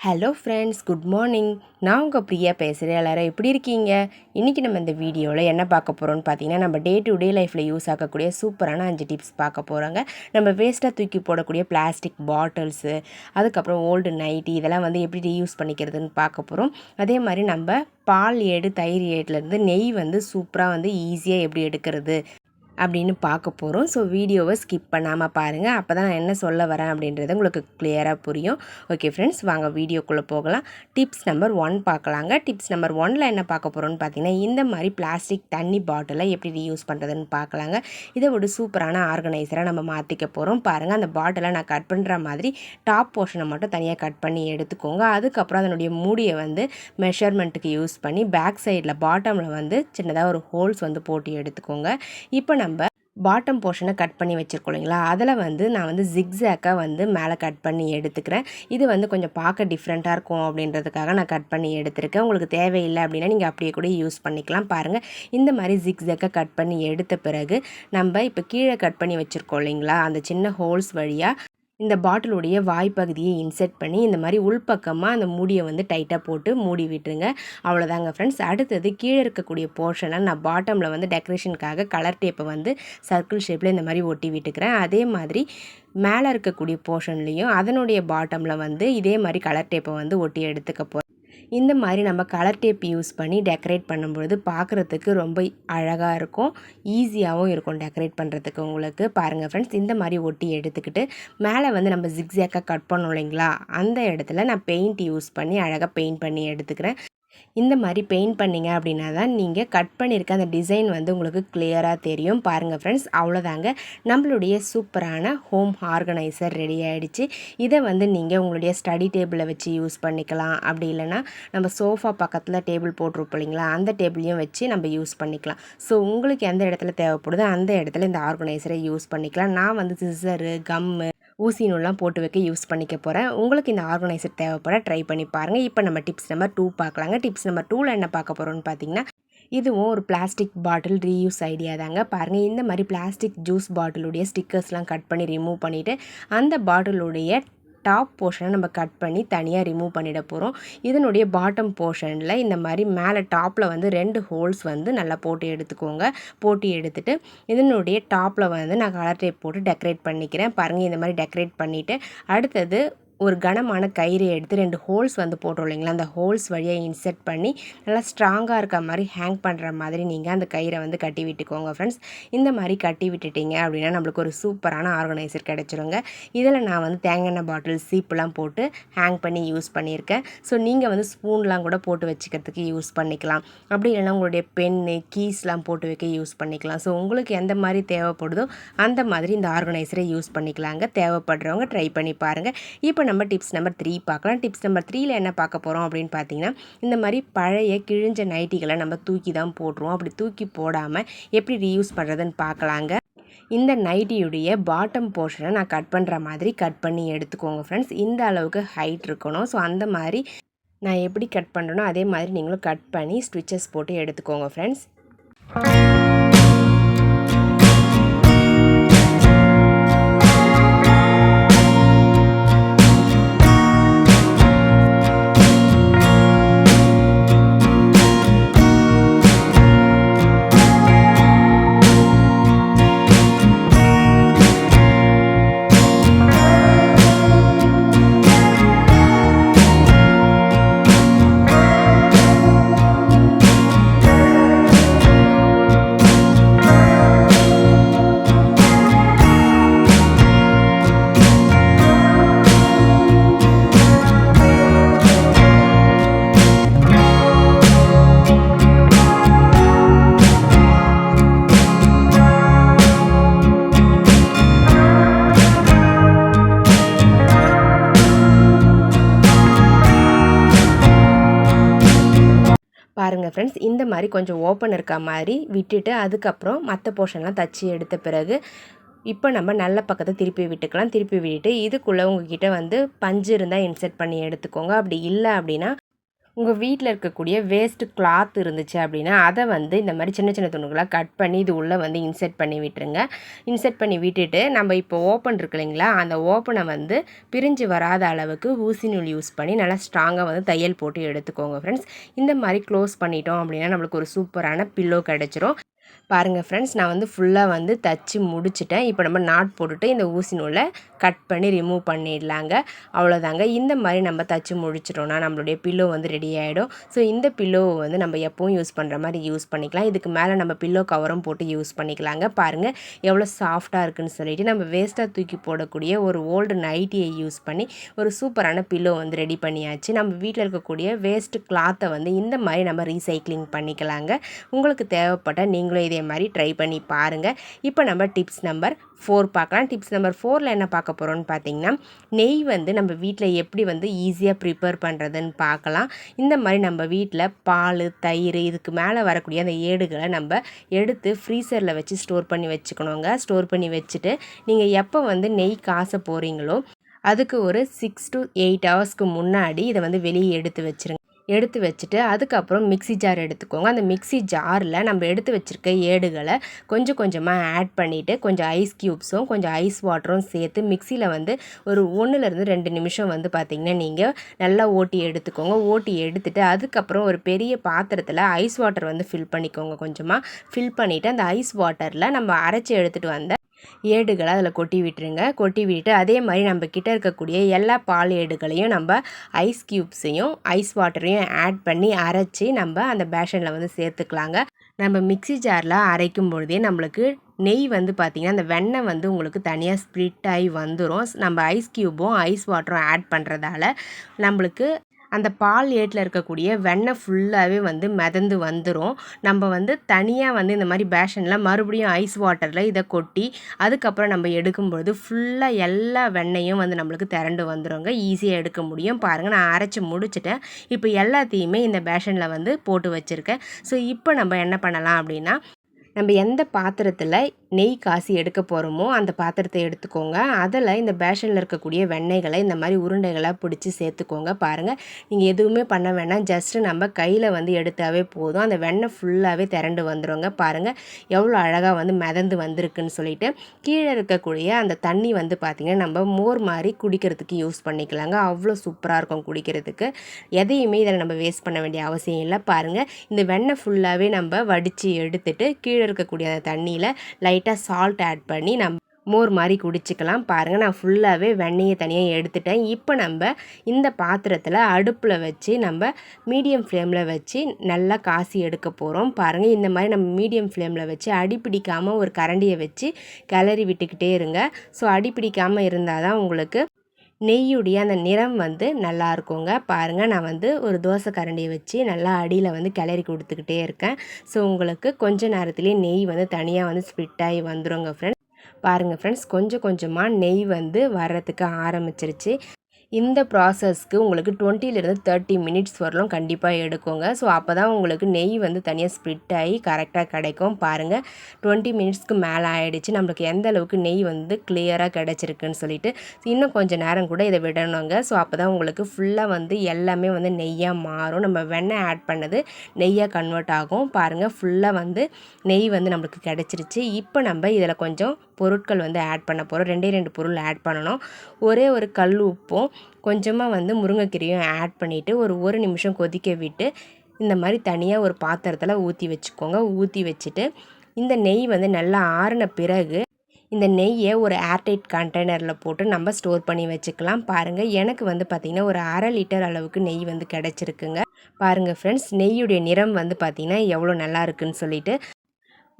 Hello friends good morning நான் உங்கள் பிரியா பேசுகிறேன் எல்லாரும் எப்படி இருக்கீங்க? இன்றைக்கி நம்ம இந்த வீடியோவில் என்ன பார்க்க போகிறோம்னு பார்த்தீங்கன்னா நம்ம டே டு டே லைஃப்பில் யூஸ் ஆகக்கூடிய சூப்பரான அஞ்சு டிப்ஸ் பார்க்க போகிறோங்க நம்ம வேஸ்ட்டாக தூக்கி போடக்கூடிய பிளாஸ்டிக் பாட்டில்ஸு அதுக்கப்புறம் ஓல்டு நைட்டி இதெல்லாம் வந்து எப்படி யூஸ் பண்ணிக்கிறதுன்னு பார்க்க போகிறோம் அதே மாதிரி நம்ம பால் ஏடு தயிர் ஏடுலேருந்து நெய் வந்து சூப்பராக வந்து ஈஸியாக எப்படி எடுக்கிறது? அப்படின்னு பார்க்க போகிறோம் ஸோ வீடியோவை ஸ்கிப் பண்ணாமல் பாருங்கள் அப்போ தான் நான் என்ன சொல்ல வரேன் அப்படின்றது உங்களுக்கு கிளியராக புரியும். ஓகே ஃப்ரெண்ட்ஸ் வாங்க வீடியோக்குள்ளே போகலாம். டிப்ஸ் நம்பர் ஒன் பார்க்கலாங்க. டிப்ஸ் நம்பர் ஒனில் என்ன பார்க்க போகிறோம்னு பார்த்தீங்கன்னா இந்த மாதிரி பிளாஸ்டிக் தண்ணி பாட்டிலை எப்படி யூஸ் பண்ணுறதுன்னு பார்க்கலாங்க. இதை ஒரு சூப்பரான ஆர்கனைசராக நம்ம மாற்றிக்க போகிறோம் பாருங்கள் அந்த பாட்டிலை நான் கட் பண்ணுற மாதிரி டாப் போர்ஷனை மட்டும் தனியாக கட் பண்ணி எடுத்துக்கோங்க. அதுக்கப்புறம் அதனுடைய மூடியை வந்து மெஷர்மெண்ட்டுக்கு யூஸ் பண்ணி பேக் சைடில் பாட்டமில் வந்து சின்னதாக ஒரு ஹோல்ஸ் வந்து போட்டு எடுத்துக்கோங்க. இப்போ நம்ம நம்ம பாட்டம் போர்ஷனை கட் பண்ணி வச்சுருக்கோம் இல்லைங்களா? அதில் வந்து நான் வந்து ஜிக்ஸாக்காக வந்து மேலே கட் பண்ணி எடுத்துக்கிறேன். இது வந்து கொஞ்சம் பார்க்க டிஃப்ரெண்ட்டாக இருக்கும் அப்படின்றதுக்காக நான் கட் பண்ணி எடுத்திருக்கேன். உங்களுக்கு தேவையில்லை அப்படின்னா நீங்கள் அப்படியே கூட யூஸ் பண்ணிக்கலாம். பாருங்கள் இந்த மாதிரி ஜிக்ஸாக்காக கட் பண்ணி எடுத்த பிறகு நம்ம இப்போ கீழே கட் பண்ணி வச்சுருக்கோம் இல்லைங்களா? அந்த சின்ன ஹோல்ஸ் வழியாக இந்த பாட்டிலுடைய வாய்ப்பகுதியை இன்செர்ட் பண்ணி இந்த மாதிரி உள்பக்கமாக அந்த மூடியை வந்து டைட்டாக போட்டு மூடி விட்டுருங்க. அவ்வளோதாங்க ஃப்ரெண்ட்ஸ் அடுத்தது கீழே இருக்கக்கூடிய போர்ஷனில் நான் பாட்டமில் வந்து டெக்கரேஷனுக்காக கலர் டேப்பை வந்து சர்க்கிள் ஷேப்பில் இந்த மாதிரி ஒட்டி விட்டுக்கிறேன். அதே மாதிரி மேலே இருக்கக்கூடிய போர்ஷன்லேயும் அதனுடைய பாட்டமில் வந்து இதே மாதிரி கலர் டேப்பை வந்து ஒட்டி எடுத்துக்க போகிறேன் இந்த மாதிரி நம்ம கலர் டேப் யூஸ் பண்ணி டெக்கரேட் பண்ணும்பொழுது பார்க்குறதுக்கு ரொம்ப அழகாக இருக்கும். ஈஸியாகவும் இருக்கும் டெக்கரேட் பண்ணுறதுக்கு உங்களுக்கு. பாருங்கள் ஃப்ரெண்ட்ஸ் இந்த மாதிரி ஒட்டி எடுத்துக்கிட்டு மேலே வந்து நம்ம ஜிக்ஸாக்காக கட் பண்ணோம் இல்லைங்களா? அந்த இடத்துல நான் பெயிண்ட் யூஸ் பண்ணி அழகாக பெயிண்ட் பண்ணி எடுத்துக்கிறேன். இந்த மாதிரி பெயிண்ட் பண்ணிங்க அப்படின்னா தான் நீங்கள் கட் பண்ணியிருக்க அந்த டிசைன் வந்து உங்களுக்கு கிளியராக தெரியும். பாருங்கள் ஃப்ரெண்ட்ஸ் அவ்வளோதாங்க நம்மளுடைய சூப்பரான ஹோம் ஆர்கனைசர் ரெடி ஆகிடுச்சு இதை வந்து நீங்கள் உங்களுடைய ஸ்டடி டேபிளை வச்சு யூஸ் பண்ணிக்கலாம். அப்படி இல்லைனா நம்ம சோஃபா பக்கத்தில் டேபிள் போட்டிருப்போம் இல்லைங்களா? அந்த டேபிளையும் வச்சு நம்ம யூஸ் பண்ணிக்கலாம். ஸோ உங்களுக்கு எந்த இடத்துல தேவைப்படுதோ அந்த இடத்துல இந்த ஆர்கனைசரை யூஸ் பண்ணிக்கலாம். நான் வந்து சிசரு கம்மு ஊசி நூல்லாம் போட்டு வைக்க யூஸ் பண்ணிக்க போகிறேன் உங்களுக்கு இந்த ஆர்கனைசர் தேவைப்பட ட்ரை பண்ணி பாருங்கள் இப்போ நம்ம டிப்ஸ் நம்பர் டூ பார்க்கலாங்க டிப்ஸ் நம்பர் டூவில் என்ன பார்க்க போகிறோம்னு பார்த்தீங்கன்னா இதுவும் ஒரு பிளாஸ்டிக் பாட்டில் ரீயூஸ் ஐடியா தாங்க. பாருங்கள் இந்த மாதிரி பிளாஸ்டிக் ஜூஸ் பாட்டிலுடைய ஸ்டிக்கர்ஸ்லாம் கட் பண்ணி ரிமூவ் பண்ணிவிட்டு அந்த பாட்டிலுடைய டாப் போர்ஷனை நம்ம கட் பண்ணி தனியாக ரிமூவ் பண்ணிட போகிறோம் இதனுடைய பாட்டம் போர்ஷனில் இந்த மாதிரி மேலே டாப்பில் வந்து ரெண்டு ஹோல்ஸ் வந்து நல்லா போட்டு எடுத்துக்கோங்க. போட்டி எடுத்துகிட்டு இதனுடைய டாப்பில் வந்து நான் கலர் டேப் போட்டு டெக்கரேட் பண்ணிக்கிறேன். பாருங்கள் இந்த மாதிரி டெக்கரேட் பண்ணிவிட்டு அடுத்தது ஒரு கனமான கயிறு எடுத்து ரெண்டு ஹோல்ஸ் வந்து போட்டோம் இல்லைங்களா? அந்த ஹோல்ஸ் வழியாக இன்செர்ட் பண்ணி நல்லா ஸ்ட்ராங்காக இருக்க மாதிரி ஹேங் பண்ணுற மாதிரி நீங்கள் அந்த கயிறை வந்து கட்டி விட்டுக்கோங்க ஃப்ரெண்ட்ஸ். இந்த மாதிரி கட்டி விட்டுட்டீங்க அப்படின்னா நம்மளுக்கு ஒரு சூப்பரான ஆர்கனைசர் கிடச்சிருங்க. இதில் நான் வந்து தேங்காய் பாட்டில் சீப்புலாம் போட்டு ஹேங் பண்ணி யூஸ் பண்ணியிருக்கேன். ஸோ நீங்கள் வந்து ஸ்பூன்லாம் கூட போட்டு வச்சுக்கிறதுக்கு யூஸ் பண்ணிக்கலாம். அப்படி இல்லைன்னா உங்களுடைய பென்னு கீஸ்லாம் போட்டு வைக்க யூஸ் பண்ணிக்கலாம். ஸோ உங்களுக்கு எந்த மாதிரி தேவைப்படுதோ அந்த மாதிரி இந்த ஆர்கனைசரை யூஸ் பண்ணிக்கலாங்க. தேவைப்படுறவங்க ட்ரை பண்ணி பாருங்கள் இப்போ நம்ம டிப்ஸ் நம்பர் த்ரீ பார்க்கலாம். டிப்ஸ் நம்பர் த்ரீயில் என்ன பார்க்க போகிறோம் அப்படின்னு பார்த்தீங்கன்னா இந்த மாதிரி பழைய கிழிஞ்ச நைட்டிகளை நம்ம தூக்கி தான் போட்டுருவோம். அப்படி தூக்கி போடாமல் எப்படி ரீயூஸ் பண்ணுறதுன்னு பார்க்கலாங்க. இந்த நைட்டியுடைய பாட்டம் போர்ஷனை நான் கட் பண்ணுற மாதிரி கட் பண்ணி எடுத்துக்கோங்க ஃப்ரெண்ட்ஸ் இந்த அளவுக்கு ஹைட் இருக்கணும். ஸோ அந்த மாதிரி நான் எப்படி கட் பண்ணுறனோ அதே மாதிரி நீங்களும் கட் பண்ணி ஸ்டிச்சஸ் போட்டு எடுத்துக்கோங்க ஃப்ரெண்ட்ஸ் ஃப்ரெண்ட்ஸ் இந்த மாதிரி கொஞ்சம் ஓப்பன் இருக்க மாதிரி விட்டுட்டு அதுக்கப்புறம் மற்ற போர்ஷன்லாம் தச்சு எடுத்த பிறகு இப்போ நம்ம நல்ல பக்கத்தை திருப்பி விட்டுக்கலாம். திருப்பி விட்டுட்டு இதுக்குள்ளே உங்ககிட்ட வந்து பஞ்சு இருந்தால் இன்செர்ட் பண்ணி எடுத்துக்கோங்க. அப்படி இல்லை அப்படின்னா உங்கள் வீட்டில் இருக்கக்கூடிய வேஸ்ட்டு கிளாத் இருந்துச்சு அப்படின்னா அதை வந்து இந்த மாதிரி சின்ன சின்ன துணுகளாக கட் பண்ணி இது உள்ளே வந்து இன்செர்ட் பண்ணி விட்டுருங்க. இன்செர்ட் பண்ணி விட்டுட்டு நம்ம இப்போ ஓப்பன் இருக்கு இல்லைங்களா? அந்த ஓப்பனை வந்து பிரிஞ்சு வராத அளவுக்கு ஊசி நூல் யூஸ் பண்ணி நல்லா ஸ்ட்ராங்காக வந்து தையல் போட்டு எடுத்துக்கோங்க ஃப்ரெண்ட்ஸ் இந்த மாதிரி க்ளோஸ் பண்ணிட்டோம் அப்படின்னா நம்மளுக்கு ஒரு சூப்பரான பில்லோ கிடச்சிரும். பாருங்கள் ஃப்ரெண்ட்ஸ் நான் வந்து ஃபுல்லாக வந்து தச்சு முடிச்சிட்டேன். இப்போ நம்ம நாட் போட்டுட்டு இந்த ஊசி நூலை கட் பண்ணி ரிமூவ் பண்ணிடலாங்க. அவ்வளோதாங்க இந்த மாதிரி நம்ம தச்சு முடிச்சிட்டோம்னா நம்மளுடைய பில்லோ வந்து ரெடி ஆகிடும் ஸோ இந்த பில்லோவை வந்து நம்ம எப்பவும் யூஸ் பண்ணுற மாதிரி யூஸ் பண்ணிக்கலாம். இதுக்கு மேலே நம்ம பில்லோ கவரும் போட்டு யூஸ் பண்ணிக்கலாங்க. பாருங்கள் எவ்வளோ சாஃப்டாக இருக்குன்னு சொல்லிட்டு நம்ம வேஸ்ட்டாக தூக்கி போடக்கூடிய ஒரு ஓல்டு நைட்டியை யூஸ் பண்ணி ஒரு சூப்பரான பில்லோ வந்து ரெடி பண்ணியாச்சு. நம்ம வீட்டில் இருக்கக்கூடிய வேஸ்ட்டு கிளாத்தை வந்து இந்த மாதிரி நம்ம ரீசைக்ளிங் பண்ணிக்கலாங்க. உங்களுக்கு தேவைப்பட்ட நீங்களும் இதே மாதிரி ட்ரை பண்ணி பாருங்கள் இப்போ நம்ம டிப்ஸ் நம்பர் ஃபோர் பார்க்கலாம். டிப்ஸ் நம்பர் ஃபோரில் என்ன பார்க்க போகிறோன்னு பார்த்தீங்கன்னா நெய் வந்து நம்ம வீட்டில் எப்படி வந்து ஈஸியாக ப்ரிப்பேர் பண்ணுறதுன்னு பார்க்கலாம். இந்த மாதிரி நம்ம வீட்டில் பால் தயிர் இதுக்கு மேலே வரக்கூடிய அந்த ஏடுகளை நம்ம எடுத்து ஃப்ரீசரில் வச்சு ஸ்டோர் பண்ணி வச்சுக்கணுங்க. ஸ்டோர் பண்ணி வச்சுட்டு நீங்கள் எப்போ வந்து நெய் காச போகிறீங்களோ அதுக்கு ஒரு சிக்ஸ் டு எயிட் ஹவர்ஸ்க்கு முன்னாடி இதை வந்து வெளியே எடுத்து வச்சுருங்க. எடுத்து வச்சுட்டு அதுக்கப்புறம் மிக்ஸி ஜார் எடுத்துக்கோங்க. அந்த மிக்ஸி ஜாரில் நம்ம எடுத்து வச்சுருக்க ஏடுகளை கொஞ்சம் கொஞ்சமாக ஆட் பண்ணிவிட்டு கொஞ்சம் ஐஸ் க்யூப்ஸும் கொஞ்சம் ஐஸ் வாட்டரும் சேர்த்து மிக்சியில் வந்து ஒரு ஒன்றுலேருந்து ரெண்டு நிமிஷம் வந்து பார்த்திங்கன்னா நீங்கள் நல்லா ஓட்டி எடுத்துக்கோங்க. ஓட்டி எடுத்துகிட்டு அதுக்கப்புறம் ஒரு பெரிய பாத்திரத்தில் ஐஸ் வாட்டர் வந்து ஃபில் பண்ணிக்கோங்க. கொஞ்சமாக ஃபில் பண்ணிவிட்டு அந்த ஐஸ் வாட்டரில் நம்ம அரைச்சி எடுத்துகிட்டு வந்த ஏடுகளை அதில் கொட்டி விட்டுருங்க. கொட்டி விட்டுட்டு அதே மாதிரி நம்ம கிட்டே இருக்கக்கூடிய எல்லா பால் ஏடுகளையும் நம்ம ஐஸ் க்யூப்ஸையும் ஐஸ் வாட்டரையும் ஆட் பண்ணி அரைச்சி நம்ம அந்த பேஷனில் வந்து சேர்த்துக்கலாங்க. நம்ம மிக்சி ஜாரில் அரைக்கும் பொழுதே நம்மளுக்கு நெய் வந்து பார்த்திங்கன்னா அந்த வெண்ணெய் வந்து உங்களுக்கு தனியாக ஸ்ப்ளிட் ஆகி வந்துடும் நம்ம ஐஸ் க்யூப்பும் ஐஸ் வாட்டரும் ஆட் பண்ணுறதால நம்மளுக்கு அந்த பால் ஏட்டில் இருக்கக்கூடிய வெண்ணெய் ஃபுல்லாகவே வந்து மிதந்து வந்துடும் நம்ம வந்து தனியாக வந்து இந்த மாதிரி பேஷனில் மறுபடியும் ஐஸ் வாட்டரில் இதை கொட்டி அதுக்கப்புறம் நம்ம எடுக்கும்பொழுது ஃபுல்லாக எல்லா வெண்ணையும் வந்து நம்மளுக்கு திரண்டு வந்துடுங்க ஈஸியாக எடுக்க முடியும். பாருங்கள் நான் அரைச்சி முடிச்சிட்டேன். இப்போ எல்லாத்தையுமே இந்த பேஷனில் வந்து போட்டு வச்சுருக்கேன். ஸோ இப்போ நம்ம என்ன பண்ணலாம் அப்படின்னா நம்ம எந்த பாத்திரத்தில் நெய் காசி எடுக்க போகிறோமோ அந்த பாத்திரத்தை எடுத்துக்கோங்க. அதில் இந்த பேஷனில் இருக்கக்கூடிய வெண்ணெய்களை இந்த மாதிரி உருண்டைகளாக பிடிச்சி சேர்த்துக்கோங்க பாருங்கள் நீங்கள் எதுவுமே பண்ண வேணாம். ஜஸ்ட்டு நம்ம கையில் வந்து எடுத்தாவே போதும். அந்த வெண்ணெய் ஃபுல்லாகவே திரண்டு வந்துடுங்க பாருங்கள் எவ்வளோ அழகாக வந்து மிதந்து வந்திருக்குன்னு சொல்லிட்டு. கீழே இருக்கக்கூடிய அந்த தண்ணி வந்து பார்த்திங்கன்னா நம்ம மோர் மாதிரி குடிக்கிறதுக்கு யூஸ் பண்ணிக்கலாங்க. அவ்வளோ சூப்பராக இருக்கும் குடிக்கிறதுக்கு. எதையுமே இதில் நம்ம வேஸ்ட் பண்ண வேண்டிய அவசியம் இல்லை. பாருங்கள் இந்த வெண்ணெய் ஃபுல்லாகவே நம்ம வடித்து எடுத்துகிட்டு கீழே இருக்கக்கூடிய அந்த தண்ணியில் லைட்டாக சால்ட் ஆட் பண்ணி நம்ம மோர் மாதிரி குடிச்சிக்கலாம். பாருங்கள் நான் ஃபுல்லாகவே வெண்ணெயை தனியாக எடுத்துட்டேன். இப்போ நம்ம இந்த பாத்திரத்தில் அடுப்பில் வச்சு நம்ம மீடியம் ஃப்ளேமில் வச்சு நல்லா காசி எடுக்க போகிறோம் பாருங்கள் இந்த மாதிரி நம்ம மீடியம் ஃப்ளேமில் வச்சு அடி பிடிக்காமல் ஒரு கரண்டியை வச்சு கிளறி விட்டுக்கிட்டே இருங்க. ஸோ அடி பிடிக்காமல் இருந்தால் தான் உங்களுக்கு நெய்யுடைய அந்த நிறம் வந்து நல்லா இருக்குங்க. பாருங்கள் நான் வந்து ஒரு தோசை கரண்டியை வச்சு நல்லா அடியில் வந்து கிளறி கொடுத்துக்கிட்டே இருக்கேன். ஸோ உங்களுக்கு கொஞ்ச நேரத்துலேயே நெய் வந்து தனியாக வந்து ஸ்பிட் ஆகி வந்துடுங்க ஃப்ரெண்ட்ஸ் பாருங்கள் ஃப்ரெண்ட்ஸ் கொஞ்சம் கொஞ்சமாக நெய் வந்து வர்றதுக்கு ஆரம்பிச்சிருச்சு. இந்த ப்ராசஸ்க்கு உங்களுக்கு டுவெண்ட்டிலேருந்து தேர்ட்டி மினிட்ஸ் வரலும் கண்டிப்பாக எடுக்குங்க. ஸோ அப்போ தான் உங்களுக்கு நெய் வந்து தனியாக ஸ்ப்ளிட் ஆகி கரெக்டாக கிடைக்கும். பாருங்கள் டுவெண்ட்டி மினிட்ஸ்க்கு மேலே ஆகிடுச்சு நம்மளுக்கு எந்த அளவுக்கு நெய் வந்து கிளியராக கிடச்சிருக்குன்னு சொல்லிட்டு இன்னும் கொஞ்சம் நேரம் கூட இதை விடணுங்க. ஸோ அப்போ தான் உங்களுக்கு ஃபுல்லாக வந்து எல்லாமே வந்து நெய்யாக மாறும். நம்ம வெண்ணெய் ஆட் பண்ணது நெய்யாக கன்வெர்ட் ஆகும். பாருங்கள் ஃபுல்லாக வந்து நெய் வந்து நம்மளுக்கு கிடச்சிருச்சு. இப்போ நம்ம இதில் கொஞ்சம் பொருட்கள் வந்து ஆட் பண்ண போகிறோம் ரெண்டே ரெண்டு பொருள் ஆட் பண்ணணும். ஒரே ஒரு கல் உப்பும் கொஞ்சமாக வந்து முருங்கைக்கீரையும் ஆட் பண்ணிவிட்டு ஒரு ஒரு நிமிஷம் கொதிக்க விட்டு இந்த மாதிரி தனியாக ஒரு பாத்திரத்தில் ஊற்றி வச்சுக்கோங்க. ஊற்றி வச்சுட்டு இந்த நெய் வந்து நல்லா ஆறின பிறகு இந்த நெய்யை ஒரு ஏர்டைட் கண்டெய்னரில் போட்டு நம்ம ஸ்டோர் பண்ணி வச்சுக்கலாம். பாருங்கள் எனக்கு வந்து பார்த்திங்கன்னா ஒரு அரை லிட்டர் அளவுக்கு நெய் வந்து கிடச்சிருக்குங்க. பாருங்கள் ஃப்ரெண்ட்ஸ் நெய்யுடைய நிறம் வந்து பார்த்திங்கன்னா எவ்வளோ நல்லா இருக்குன்னு சொல்லிட்டு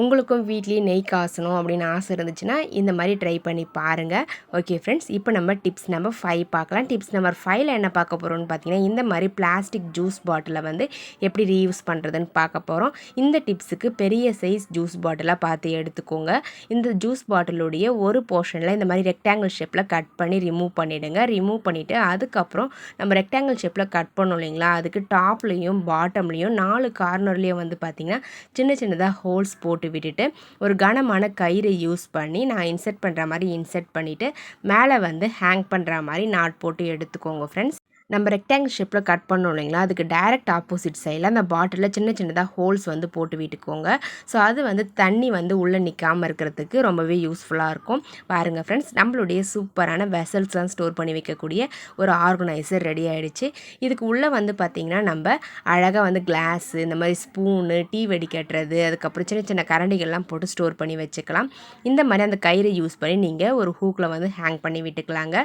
உங்களுக்கும் வீட்லேயே நெய் காசணும் அப்படின்னு ஆசை இருந்துச்சுன்னா இந்த மாதிரி ட்ரை பண்ணி பாருங்கள் ஓகே ஃப்ரெண்ட்ஸ் இப்போ நம்ம டிப்ஸ் நம்பர் ஃபைவ் பார்க்கலாம். டிப்ஸ் நம்பர் ஃபைவ்ல என்ன பார்க்க போகிறோம்னு பார்த்தீங்கன்னா இந்த மாதிரி பிளாஸ்டிக் ஜூஸ் பாட்டிலை வந்து எப்படி ரீயூஸ் பண்ணுறதுன்னு பார்க்க போகிறோம் இந்த டிப்ஸுக்கு பெரிய சைஸ் ஜூஸ் பாட்டிலாக பார்த்து எடுத்துக்கோங்க. இந்த ஜூஸ் பாட்டிலுடைய ஒரு போர்ஷனில் இந்த மாதிரி ரெக்டாங்கிள் ஷேப்பில் கட் பண்ணி ரிமூவ் பண்ணிவிடுங்க ரிமூவ் பண்ணிவிட்டு அதுக்கப்புறம் நம்ம ரெக்டாங்கிள் ஷேப்பில் கட் பண்ணோம் இல்லைங்களா? அதுக்கு டாப்லேயும் பாட்டம்லேயும் நாலு கார்னர்லேயும் வந்து பார்த்திங்கன்னா சின்ன சின்னதாக ஹோல்ஸ் போட்டு போட்டு விட்டுட்டு ஒரு கனமான கயிறை யூஸ் பண்ணி நான் இன்செர்ட் பண்ணுற மாதிரி இன்செர்ட் பண்ணிவிட்டு மேலே வந்து ஹேங் பண்ணுற மாதிரி நாட் போட்டு எடுத்துக்கோங்க ஃப்ரெண்ட்ஸ் நம்ம ரெக்டாங்கிள் ஷேப்பில் கட் பண்ணோம் இல்லைங்களா? அதுக்கு டைரக்ட் ஆப்போசிட் சைடில் அந்த பாட்டிலில் சின்ன சின்னதாக ஹோல்ஸ் வந்து போட்டு விட்டுக்கோங்க. ஸோ அது வந்து தண்ணி வந்து உள்ளே நிற்காமல் இருக்கிறதுக்கு ரொம்பவே யூஸ்ஃபுல்லாக இருக்கும். பாருங்கள் ஃப்ரெண்ட்ஸ் நம்மளுடைய சூப்பரான வெசல்ஸ்லாம் ஸ்டோர் பண்ணி வைக்கக்கூடிய ஒரு ஆர்கனைசர் ரெடி ஆகிடுச்சு இதுக்கு உள்ளே வந்து பார்த்திங்கன்னா நம்ம அழகாக வந்து கிளாஸு இந்த மாதிரி ஸ்பூனு டீ வெடிக்கட்டுறது அதுக்கப்புறம் சின்ன சின்ன கரண்டிகள்லாம் போட்டு ஸ்டோர் பண்ணி வச்சுக்கலாம். இந்த மாதிரி அந்த கயிறை யூஸ் பண்ணி நீங்கள் ஒரு ஹூக்கில் வந்து ஹேங் பண்ணி விட்டுக்கலாங்க.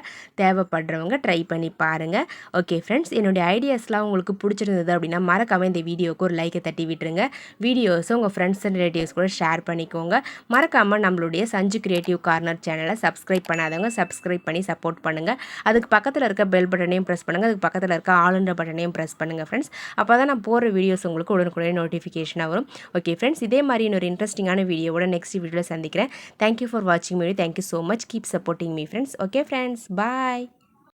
தேவைப்படுறவங்க ட்ரை பண்ணி பாருங்கள் ஓகே ஃப்ரெண்ட்ஸ் என்னுடைய ஐடியாஸ்லாம் உங்களுக்கு பிடிச்சிருந்தது அப்படின்னா மறக்காமல் இந்த வீடியோவுக்கு ஒரு லைக்கை தட்டி விட்டுருங்க. வீடியோஸும் உங்கள் ஃப்ரெண்ட்ஸ் அண்ட் ரிலேட்டிவ்ஸ் கூட ஷேர் பண்ணிக்கோங்க. மறக்காமல் நம்மளுடைய சஞ்சு கிரியேட்டிவ் கார்னர் சேனலை சப்ஸ்கிரைப் பண்ணாதவங்க சப்ஸ்கிரைப் பண்ணி சப்போர்ட் பண்ணுங்கள் அதுக்கு பக்கத்தில் இருக்க பெல் பட்டனையும் ப்ரெஸ் பண்ணுங்கள் அதுக்கு பக்கத்தில் இருக்க ஆளுன்ற பட்டனையும் ப்ரெஸ் பண்ணுங்கள் ஃப்ரெண்ட்ஸ் அப்போ தான் நான் போகிற வீடியோஸ் உங்களுக்கு உடனுக்குடனே நோட்டிஃபிகேஷனாக வரும். ஓகே ஃப்ரெண்ட்ஸ் இதே மாதிரி இன்னொரு இன்ட்ரெஸ்டிங்கான வீடியோவோட நெக்ஸ்ட் வீடியோவில் சந்திக்கிறேன். தேங்க்யூ ஃபார் வாட்சிங் video thank you so much keep supporting me friends okay friends bye